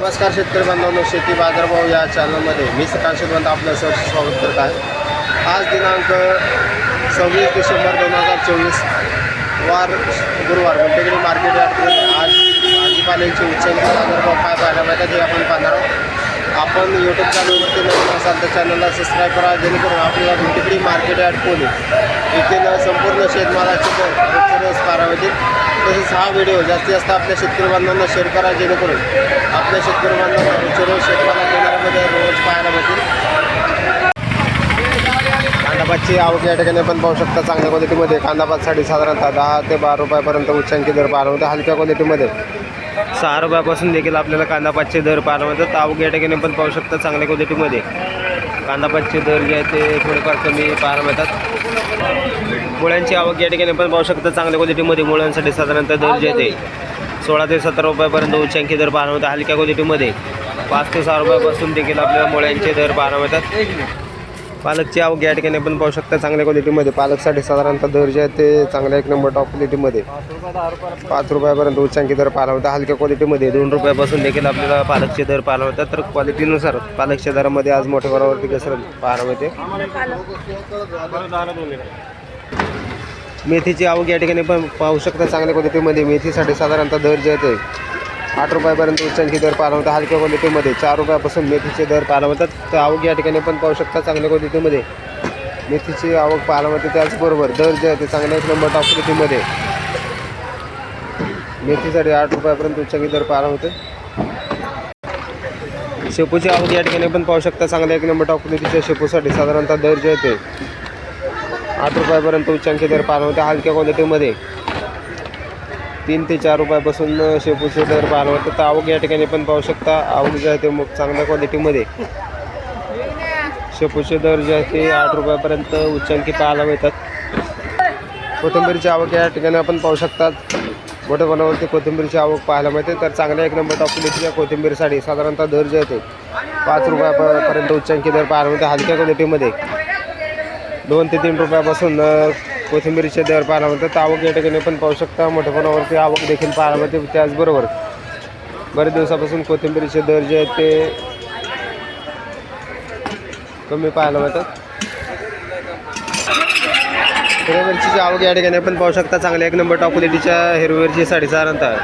नमस्कार शेतकरी बांधवांनो शेती बाजारभाव या चॅनलमध्ये मी सकाळ शेतवंत आपलं सर स्वागत करत आहे. आज दिनांक सव्वीस डिसेंबर दोन हजार चोवीस वार गुरुवार घंटेगिरी मार्केट यार्डमध्ये आज भाजीपाल्याची उच्च बाजारभाव काय पाहायला मिळतात. हे आपण पाहणार आहोत. आपण यूट्यूब चॅनलवरती नवीन असाल तर चॅनलला सबस्क्राईब करा जेणेकरून आपल्याला घंटेगिरी मार्केट यार्ड पोली येथील संपूर्ण शेतमालाचे दर रोजचे रोज पाहायला तसेच हा व्हिडिओ जास्तीत जास्त आपल्या शेतकरी बांधवांना शेअर करा जेणेकरून आपल्या शेतकरी बांधवांना रोजचे रोज शेतमाला केंद्रामध्ये रोज पाहायला मिळतील कांदापातची आवक या ठिकाणी आपण पाहू शकता चांगल्या क्वालिटीमध्ये कांदापातसाठी साधारणतः दहा ते बारा रुपयापर्यंत उच्चांकी दर पाहायला होते हलक्या क्वालिटीमध्ये सहा रुपयापासून देखील आपल्याला कांदापातचे दर पाहायला मिळतात. आवक या ठिकाणी पण पाहू शकता चांगल्या क्वालिटीमध्ये. कांदापातचे दर जे आहे ते थोडेफार कमी पाहायला मिळतात. मुळ्यांची आवक या ठिकाणी पण पाहू शकता चांगल्या क्वालिटीमध्ये. मुळ्यांसाठी साधारणतः दर जे आहे ते सोळा ते सतरा रुपयापर्यंत उच्चांकी दर पाहायला मिळतात हलक्या क्वालिटीमध्ये. पाच ते सहा रुपयापासून देखील आपल्याला मुळ्यांचे दर पाहायला मिळतात. पालकची आवक या ठिकाणी आपण पाहू शकता चांगल्या क्वालिटीमध्ये पालकसाठी साधारणतः दर जे आहे ते चांगल्या एक नंबर टॉप क्वालिटीमध्ये पाच रुपयापर्यंत उच्चांकी दर पाहायला होता. हलक्या क्वालिटीमध्ये दोन रुपयापासून देखील आपल्याला पालकचे दर पाहायला होतात. तर क्वालिटीनुसार पालकच्या दरामध्ये आज मोठ्या प्रमाणावरती घसरत पाहायला मिळते. मेथीची आवक या ठिकाणी पण पाहू शकता. चांगल्या क्वालिटीमध्ये मेथीसाठी साधारणतः दर जे आहे ते आठ रुपयापर्यंत उच्चांचे दर पालवतात. हलक्या क्वालिटीमध्ये चार रुपयापासून मेथीचे दर पालवतात. होतात तर आवक या ठिकाणी पण पाहू शकता चांगल्या क्वालिटीमध्ये मेथीची आवक पाहायला त्याचबरोबर दर जे आहे ते चांगल्या एक नंबर टॉप क्वालिटीमध्ये मेथीसाठी आठ रुपयापर्यंत उच्चांकी दर पालवते. शेपूची आवक या ठिकाणी पण पाहू शकता चांगल्या एक नंबर टॉप क्वालिटीच्या शेपूसाठी साधारणतः दर जे आहे ते आठ रुपयापर्यंत उच्चांकी दर पालवते हलक्या क्वालिटीमध्ये तीन ते चार रुपयापासून शेपूचे दर पाहायला तर आवक या ठिकाणी पण पाहू शकता. आवक जे आहे ते मग चांगल्या क्वालिटीमध्ये शेपूचे दर जे आहे ते आठ रुपयापर्यंत उच्चांकी पाहायला मिळतात. कोथिंबीरची आवक या ठिकाणी आपण पाहू शकतात मोठ्या प्रमाणावरती कोथिंबीरची आवक पाहायला मिळते. तर चांगल्या एक नंबर टॉप क्वालिटीच्या कोथिंबीरसाठी साधारणतः दर जे आहे ते पाच रुपयापर्यंत उच्चांकी दर पाहायला मिळते हलक्या क्वालिटीमध्ये दोन ते तीन रुपयापासून कोथिंबीरीच्या कोथिंबीरीचे दर पाहायला मिळतात आवक या ठिकाणी पण पाहू शकता. मोठ्या प्रमाणावरती आवक देखील पाहायला मिळते. त्याचबरोबर बरेच दिवसापासून कोथिंबीरीचे दर जे आहेत ते कमी पाहायला मिळतात. हिरव्या आवक या ठिकाणी आपण पाहू शकता. चांगल्या एक नंबर टॉप क्वालिटीच्या हिरवी साडेचार साडेसाधारणतः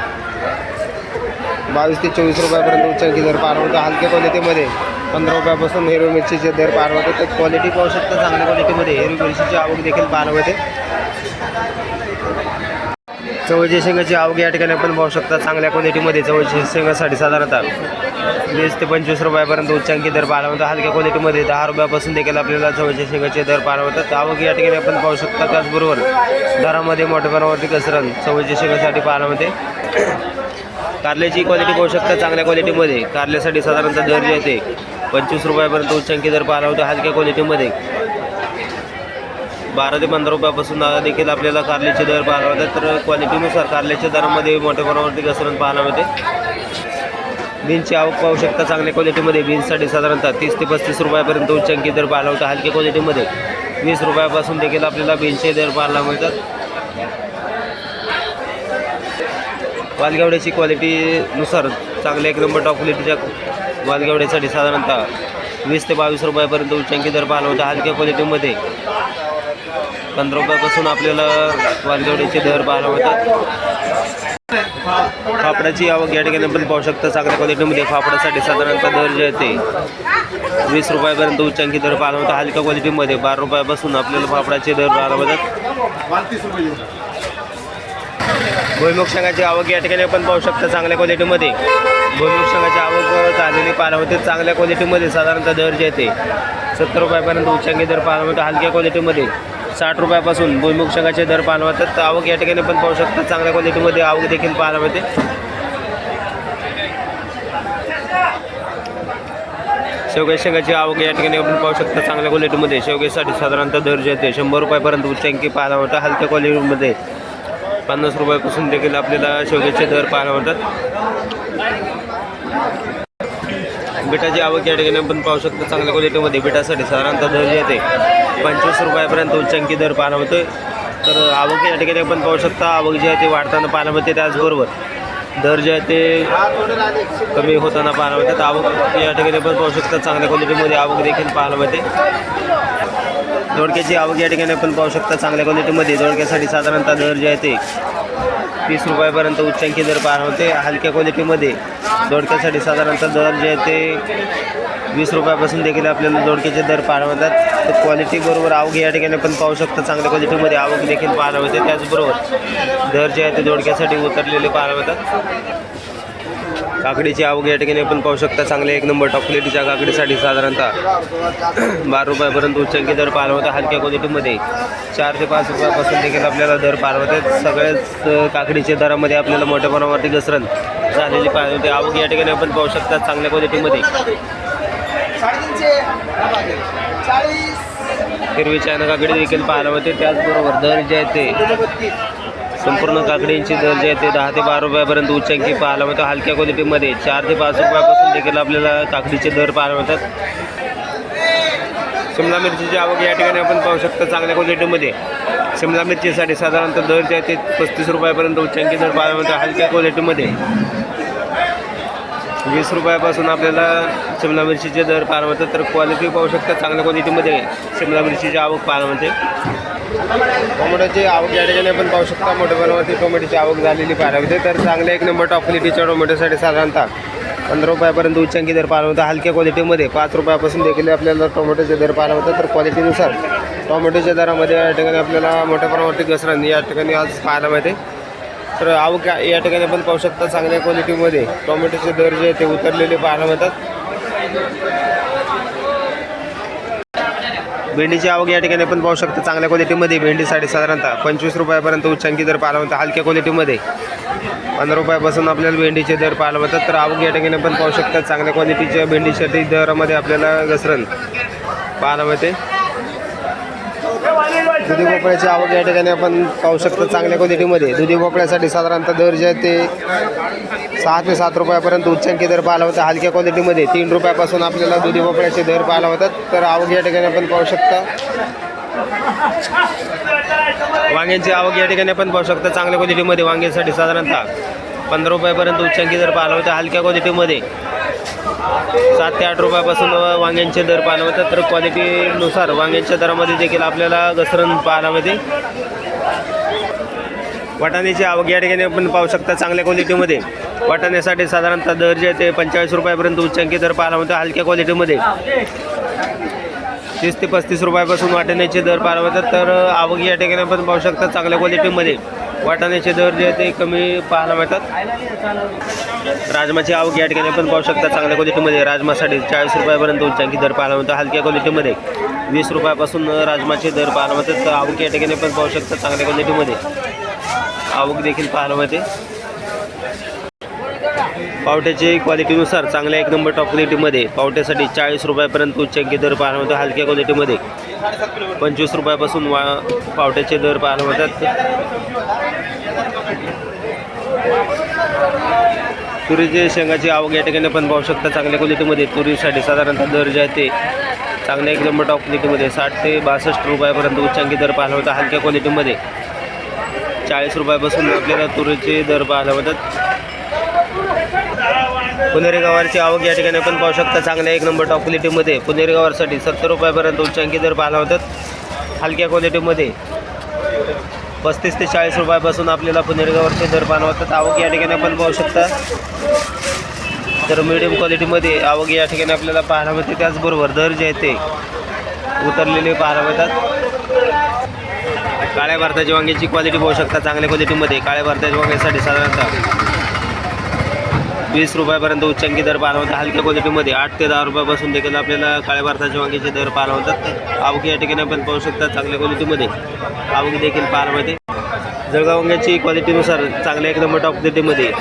बावीस ते चोवीस रुपयापर्यंत उच्चांकी दर पार होतो. हलक्या क्वालिटीमध्ये पंधरा रुपयापासून हिरवी मिरचीचे दर पार होते. तर क्वालिटी पाहू शकता चांगल्या क्वालिटीमध्ये हिरवी मिरचीची आवक देखील पार होते. चवळी शेंगाची आवक या ठिकाणी आपण पाहू शकता चांगल्या क्वालिटीमध्ये चवळीचे शेंगासाठी साधारणतः वीस ते पंचवीस रुपयापर्यंत उच्चांकी दर पाहायला होता. हलक्या क्वालिटीमध्ये दहा रुपयापासून देखील आपल्याला चवळीच्या शेंगाचे दर पाहायला होतात. आवक या ठिकाणी आपण पाहू शकता त्याचबरोबर दरामध्ये मोठ्या प्रमाणावरती घसरण चवळीच्या शेंगासाठी पाहायला होते. कारल्याची क्वालिटी पाहू शकता चांगल्या क्वालिटीमध्ये कारल्यासाठी साधारणतः दर जे आहे पंचवीस रुपयापर्यंत उच्चांकी दर पाहायला होता हलक्या क्वालिटीमध्ये बारा ते पंधरा रुपयापासून देखील आपल्याला कारल्याचे दर पाहायला होतात तर क्वालिटीनुसार कारल्याच्या दरामध्ये मोठ्या प्रमाणावरती घसरण पाहायला मिळते. बीन्सची आवक पाहू शकता चांगल्या क्वालिटीमध्ये बीन्ससाठी साधारणतः तीस ते पस्तीस रुपयापर्यंत उच्चांकी दर पाहायला होता हलक्या क्वालिटीमध्ये वीस रुपयापासून देखील आपल्याला बीन्सचे दर पाहायला मिळतात. वालगेवड्याची क्वालिटीनुसार चांगल्या एक नंबर टॉप क्वालिटीच्या वालगेवड्यासाठी साधारणतः वीस ते बावीस रुपयापर्यंत उच्चांकी दर पाहिला होता. हलक्या क्वालिटीमध्ये पंधरा रुपयापासून आपल्याला वालगेवड्याचे दर पाहायला होतात. फाफडाची आवक या ठिकाणी आपण पाहू शकता. चांगल्या क्वालिटीमध्ये फाफडासाठी साधारणतः दर जे आहे ते वीस रुपयापर्यंत उच्चांकी दर पाहायला होता. हलक्या क्वालिटीमध्ये बारा रुपयापासून आपल्याला फाफडाचे दर पाहायला होतात. भुईमुग शेंगाची आवक या ठिकाणी आपण पाहू शकता चांगल्या क्वालिटीमध्ये भुईमुग शेंगाची आवक झालेली पाहायला होते चांगल्या क्वालिटीमध्ये साधारणतः दर जे येते सत्तर रुपयापर्यंत उच्चांकी दर पाहायला हलक्या क्वालिटीमध्ये साठ रुपयापासून भुईमुग शेंगाचे दर पाहायला तर आवक या ठिकाणी पण पाहू शकतात चांगल्या क्वालिटीमध्ये आवक देखील पाहायला मिळते शेवग्या शेंगाची आवक या ठिकाणी आपण पाहू शकता चांगल्या क्वालिटीमध्ये शेवग्यासाठी साधारणतः दर जे येते शंभर रुपयापर्यंत उच्चांकी पाहायला होता हलक्या क्वालिटीमध्ये पन्नास रुपयापासून देखील आपल्याला शेवग्याचे दर पाहायला होतात बिटाची आवक या ठिकाणी आपण पाहू शकतो चांगल्या क्वालिटीमध्ये बिटासाठी साधारणतः दर जे आहे पंचवीस रुपयापर्यंत उच्चांकी दर पाहायला होते तर आवक या ठिकाणी आपण पाहू शकता आवक जी आहे ती वाढताना पाहायला मिळते त्याचबरोबर दर जे आहे ते कमी होताना पाहायला मिळतात. आवक या ठिकाणी पण पाहू शकता चांगल्या क्वालिटीमध्ये आवक देखील पाहायला मिळते. दोडक्याची आवक या ठिकाणी आपण पाहू शकता चांगल्या क्वालिटीमध्ये दोडक्यासाठी साधारणतः दर जे आहे ते तीस रुपयापर्यंत उच्चांकी दर पार होते. हलक्या क्वालिटीमध्ये दोडक्यासाठी साधारणतः दर जे आहे ते वीस रुपयापासून देखील आपल्याला दोडक्याचे दर पार होतात. तर क्वालिटीबरोबर आवक या ठिकाणी आपण पाहू शकता चांगल्या क्वालिटीमध्ये आवक देखील पार होते. त्याचबरोबर दर जे आहे ते दोडक्यासाठी उतरलेले पार होतात. काकडीची आवक या ठिकाणी आपण पाहू शकता. चांगले एक नंबर टॉप क्वालिटीच्या काकडीसाठी साधारणतः बारा रुपयापर्यंत उच्चांकी दर पाहायला होता हलक्या क्वालिटीमध्ये चार ते पाच रुपयापासून देखील आपल्याला दर पाहायला होते सगळ्याच काकडीच्या दरामध्ये आपल्याला मोठ्या प्रमाणावरती घसरण झालेली पाहायला होते आवक या ठिकाणी आपण पाहू शकता चांगल्या क्वालिटीमध्ये हिरवी चायना काकडी देखील पाहायला होते त्याचबरोबर दर जे आहे ते संपूर्ण काकडींची दर जे आहे ते दहा ते बारा रुपयापर्यंत उच्चांकी पाहायला मिळतो. हलक्या क्वालिटीमध्ये चार ते पाच रुपयापासून देखील आपल्याला काकडीचे दर पाहायला मिळतात. शिमला मिरचीची आवक या ठिकाणी आपण पाहू शकतो चांगल्या क्वालिटीमध्ये शिमला मिरचीसाठी साधारणतः दर जे आहे ते पस्तीस रुपयापर्यंत उच्चांकी दर पाहायला मिळतं हलक्या क्वालिटीमध्ये वीस रुपयापासून आपल्याला शिमला मिरचीचे दर पाहायला मिळतात. तर क्वालिटी पाहू शकता चांगल्या क्वालिटीमध्ये शिमला मिरचीची आवक पाहायला मिळते. टोमॅटोची आवक या ठिकाणी आपण पाहू शकता. मोठ्या प्रमाणावरती टोमॅटोची आवक झालेली पाहायला तर चांगल्या एक नंबर टॉप क्वालिटीच्या टोमॅटोसाठी साधारणतः पंधरा रुपयापर्यंत उच्चांकी दर पाहायला होता हलक्या क्वालिटीमध्ये पाच रुपयापासून देखील आपल्याला टोमॅटोचे दर पाहायला होता तर क्वालिटीनुसार टोमॅटोच्या दरामध्ये या ठिकाणी आपल्याला मोठ्या प्रमाणावरती घसरण या ठिकाणी आज पाहायला मिळते. तर आवक या- या ठिकाणी आपण पाहू शकता चांगल्या क्वालिटीमध्ये टोमॅटोचे दर जे ते उतरलेले पाहायला मिळतात. भेंडीची आवक या ठिकाणी पण पाहू शकता. चांगल्या क्वालिटीमध्ये भेंडीसाठी साधारणतः पंचवीस रुपयापर्यंत उच्चांकी दर पाहायला मिळतात हलक्या क्वालिटीमध्ये. पंधरा रुपयापासून आपल्याला भेंडीचे दर पाहायला मिळतात तर आवक या ठिकाणी पण पाहू शकतात चांगल्या क्वालिटीच्या भेंडीसाठी दरामध्ये आपल्याला घसरण पाहायला मिळते दुधी भोपळ्याची आवक या ठिकाणी आपण पाहू शकतो चांगल्या क्वालिटीमध्ये दुधी भोपळ्यासाठी साधारणतः दर जे आहे ते सहा ते सात रुपयापर्यंत उच्चांकी दर पाहायला होता हलक्या क्वालिटीमध्ये तीन रुपयापासून आपल्याला दुधी भोपळ्याचे दर पाहायला होतात. तर आवक या ठिकाणी आपण पाहू शकता. वांग्यांची आवक या ठिकाणी आपण पाहू शकता. चांगल्या क्वालिटीमध्ये वांग्यासाठी साधारणतः पंधरा रुपयापर्यंत उच्चांकी दर पाहायला होता हलक्या क्वालिटीमध्ये सात ते आठ रुपयापासून वांग्यांचे दर पाहायला मिळतात तर क्वालिटीनुसार वांग्यांच्या दरामध्ये देखील आपल्याला घसरण पाहायला मिळते वाटाण्याची आवक या ठिकाणी आपण पाहू शकता चांगल्या क्वालिटीमध्ये वाटाण्यासाठी साधारणतः दर जे ते पंचेचाळीस रुपयापर्यंत उच्चांकी दर पाहायला मिळतो हलक्या क्वालिटीमध्ये तीस ते पस्तीस रुपयापासून वाटाण्याचे दर पाहायला मिळतात तर आवक या ठिकाणी आपण पाहू शकता चांगल्या क्वालिटीमध्ये वाटाण्याचे दर जे आहे ते कमी पाहायला मिळतात. राजमाची आवक या ठिकाणी आपण पाहू शकता. चांगल्या क्वालिटीमध्ये राजमासाठी चाळीस रुपयापर्यंत उच्चांकी दर पाहायला मिळतो. हलक्या क्वालिटीमध्ये वीस रुपयापासून राजमाचे दर पाहायला मिळतात. तर आवक या ठिकाणी आपण पाहू शकता. चांगल्या क्वालिटीमध्ये आवक देखील पाहायला मिळते. पावट्याची क्वालिटीनुसार चांगल्या एक नंबर टॉप क्वालिटीमध्ये पावट्यासाठी चाळीस रुपयापर्यंत उच्चांकी दर पाहायला मिळतो? हलक्या क्वालिटीमध्ये पंचवीस रुपयापासून वा पावट्याचे दर पाहायला मिळतात. तुरीचे शेंगाची आवक या ठिकाणी पण पाहू शकता चांगल्या क्वालिटीमध्ये तुरीसाठी साधारणतः दर जे आहे ते चांगल्या एक नंबर टॉप क्वालिटीमध्ये साठ ते बासष्ट रुपयापर्यंत उच्चांकी दर पाहायला होता हलक्या क्वालिटीमध्ये चाळीस रुपयापासून आपल्याला तुरीचे दर पाहायला मिळतात. पुणेरी गवारची आवक या ठिकाणी आपण पाहू शकता. चांगल्या एक नंबर टॉप क्वालिटीमध्ये पुणेरी गवारसाठी सत्तर रुपयापर्यंत उच्चांकी दर पाहायला होतात. हलक्या क्वालिटीमध्ये पस्तीस ते चाळीस रुपयापासून आपल्याला पुणेरी गवारचे दर पाहायला होतात. आवक या ठिकाणी आपण पाहू शकता. तर मिडियम क्वालिटीमध्ये आवक या ठिकाणी आपल्याला पाहायला मिळते. त्याचबरोबर दर जे आहे ते उतरलेले पाहायला मिळतात. काळ्या भारताच्या वांग्याची क्वालिटी पाहू शकता. चांगल्या क्वालिटीमध्ये काळ्या भारताच्या वांग्यासाठी साधारणतः वीस रुपयापर्यंत उच्चांकी दर पाहायला होता हलक्या क्वालिटीमध्ये आठ ते दहा रुपयापासून देखील आपल्याला काळ्या भारताच्या वांग्याचे दर पाहायला होतात आवकी या ठिकाणी आपण पाहू शकतात चांगल्या क्वालिटीमध्ये आवकी देखील पाहायला मिळते. जळगाव वांग्याची क्वालिटीनुसार चांगल्या एक नंबर टॉप क्वालिटीमध्ये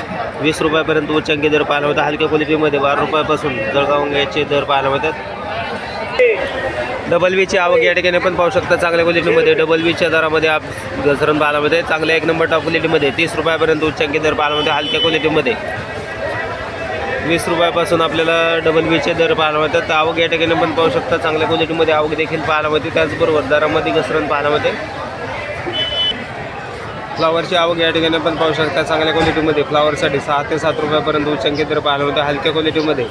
वीस रुपयापर्यंत उच्चांकी दर पाहायला होता हलक्या क्वालिटीमध्ये बारा रुपयापासून जळगाव वांग्याचे दर पाहायला मिळतात. डबल बीची आवक या ठिकाणी पण पाहू शकता चांगल्या क्वालिटीमध्ये. डबल बीच्या दरामध्ये आप घसरण पाहायला मिळते. चांगल्या एक नंबर टॉप क्वालिटीमध्ये तीस रुपयापर्यंत उच्चांकी दर पाहायला मिळते. हलक्या क्वालिटीमध्ये वीस रुपयापासून आपल्याला डबल बीचे दर पाहायला मिळतात. तर आवक या ठिकाणी पण पाहू शकता चांगल्या क्वालिटीमध्ये आवक देखील पाहायला मिळते. त्याचबरोबर दरामध्ये घसरण पाहायला मिळते. फ्लावरची आवक या ठिकाणी पण पाहू शकता चांगल्या क्वालिटीमध्ये फ्लावरसाठी सहा ते सात रुपयापर्यंत उच्चांकित दर पाहायला मिळतो हलक्या क्वालिटीमध्ये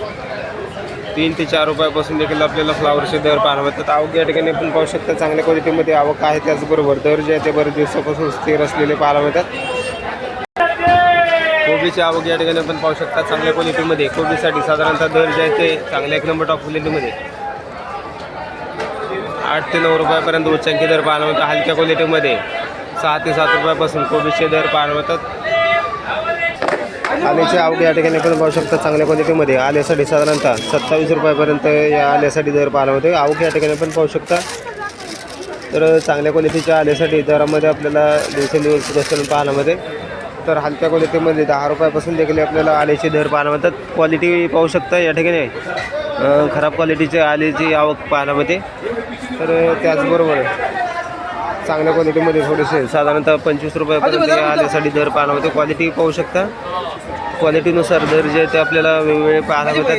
तीन ते चार रुपयापासून देखील आपल्याला फ्लावरचे दर पाहायला मिळतात. आवक या ठिकाणी पण पाहू शकता चांगल्या क्वालिटीमध्ये आवक आहे. त्याचबरोबर दर जे आहे ते बरेच दिवसापासून स्थिर असलेले पाहायला मिळतात. कोबीची आवक या ठिकाणी पण पाहू शकता. चांगल्या क्वालिटीमध्ये कोबीसाठी साधारणतः दर जे आहे ते चांगल्या एक नंबर टॉप क्वालिटीमध्ये आठ ते नऊ रुपयापर्यंत उच्चांकी दर पाहायला मिळतात हलक्या क्वालिटीमध्ये सहा ते सात रुपयापासून कोबीचे दर पाहायला मिळतात. आल्याची आवक या ठिकाणी पण पाहू शकता. चांगल्या क्वालिटीमध्ये आल्यासाठी साधारणतः सत्तावीस रुपयापर्यंत या आल्यासाठी दर पाहायला मिळतो आवक या ठिकाणी पण पाहू शकता. तर चांगल्या क्वालिटीच्या आल्यासाठी दरामध्ये आपल्याला दिवसेंदिवस घसरण पाहण्यामध्ये तर हलक्या क्वालिटीमध्ये दहा रुपयापासून देखील आपल्याला आल्याचे दर पाहायला मिळतात. क्वालिटी पाहू शकता या ठिकाणी. खराब क्वालिटीचे आल्याची आवक पाहायला मिळते. तर त्याचबरोबर चांगल्या क्वालिटीमध्ये थोडेसे साधारणतः पंचवीस रुपयापर्यंत या आल्यासाठी दर पाहायला मिळते. क्वालिटी पाहू शकता. क्वालिटीनुसार दर जे ते आपल्याला वेगवेगळे पाहायला मिळतात.